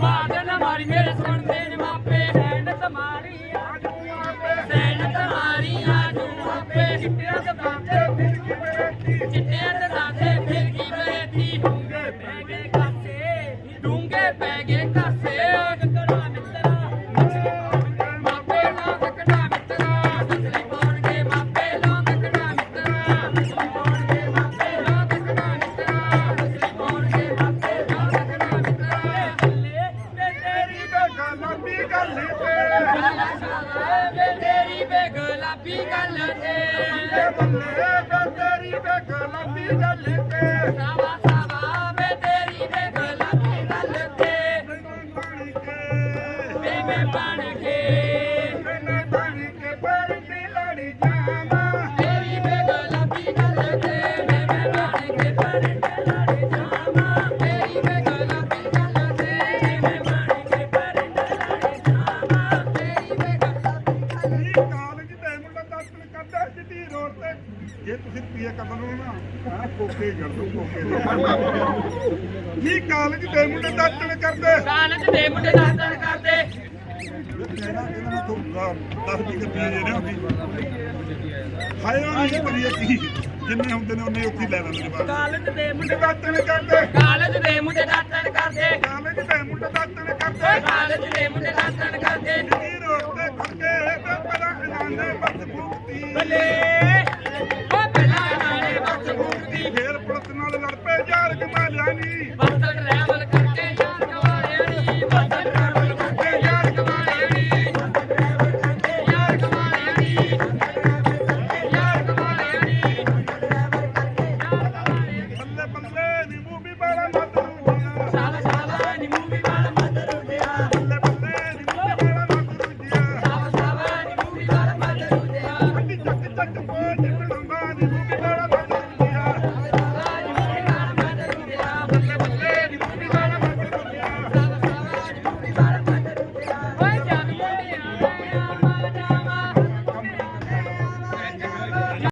ਬਾਦਲ ਮਾਰੀ ਮੇਰੇ ਸੁਣਦੇ ਨੇ ਮਾਪੇ ਸੈਨ ਤਮਾਰੀ ਆਜੂ ਆਪੇ ਸੈਨ ਤਮਾਰੀ ਆਜੂ ਆਪੇ ਚਿੱਟਿਆਂ ਦੇ ਦਾਤੇ ਚਿੱਟਿਆਂ ਦੇ ਦਾਤੇ ਫਿਰ ਕੀ ਬਰੇਤੀ ਡੂੰਗੇ ਪੈ ਗਏ ਕਾਸੇ ਡੂੰਗੇ ਪੈ ਗਏ ਤੇਰੀ ਲੰਬੀ ਗੱਲ ਤੇ। ਵੇ ਤੇਰੀ ਵੇ ਗੁਲਾਬੀ ਗੱਲ ਤੇ। ਬੱਲੇ ਤੇ ਤੇਰੀ ਵੇਖ ਲੰਬੀ ਗੱਲ ਤੇ। ਕਰਦਾ ਜਿੱਦੀ ਰੋਡ ਤੇ। ਜੇ ਤੁਸੀਂ ਪੀਏ ਕਰਨ ਨੂੰ ਨਾ ਆ ਕੋਕੇ ਜੜ ਦੋ ਕੋਕੇ ਦੇ। ਇਹ ਕਾਲਜ ਦੇ ਮੁੰਡੇ ਦਾਤਨ ਕਰਦੇ? ਕਾਲਜ ਦੇ ਮੁੰਡੇ ਦਾਤਨ ਕਰਦੇ? ਇਹਨਾਂ ਇਹਨਾਂ ਤੋਂ 10 ਵੀ ਕਰਦੇ ਜੇ ਨਾ ਹੁੰਦੀ ਹਾਏ ਉਹ ਨਹੀਂ ਕਰੀਏ ਕੀ? ਜਿੰਨੇ ਹੁੰਦੇ ਨੇ ਉਹਨੇ ਉੱਥੇ ਲੈ ਲੈਂਦੇ ਨੇ ਬਾਹਰ। ਕਾਲਜ ਦੇ ਮੁੰਡੇ ਮੁੰਡੇ ਦਾਤਨ ਕਰਦੇ। ਕਾਲਜ ਦੇ ਮੁੰਡੇ ਦਾਤਨ ਕਰਦੇ। ਕਾਲਜ ਦੇ ਮੂਰਤੀ। ਬੱਲੇ ਓ ਬੱਲਾ ਨਾਲੇ ਬਸ ਮੂਰਤੀ ਫੇਰ ਪੁਲਿਸ ਨਾਲ ਲੜ ਪਏ ਯਾਰ ਕਮਾਲਿਆ ਨਹੀਂ It's the bond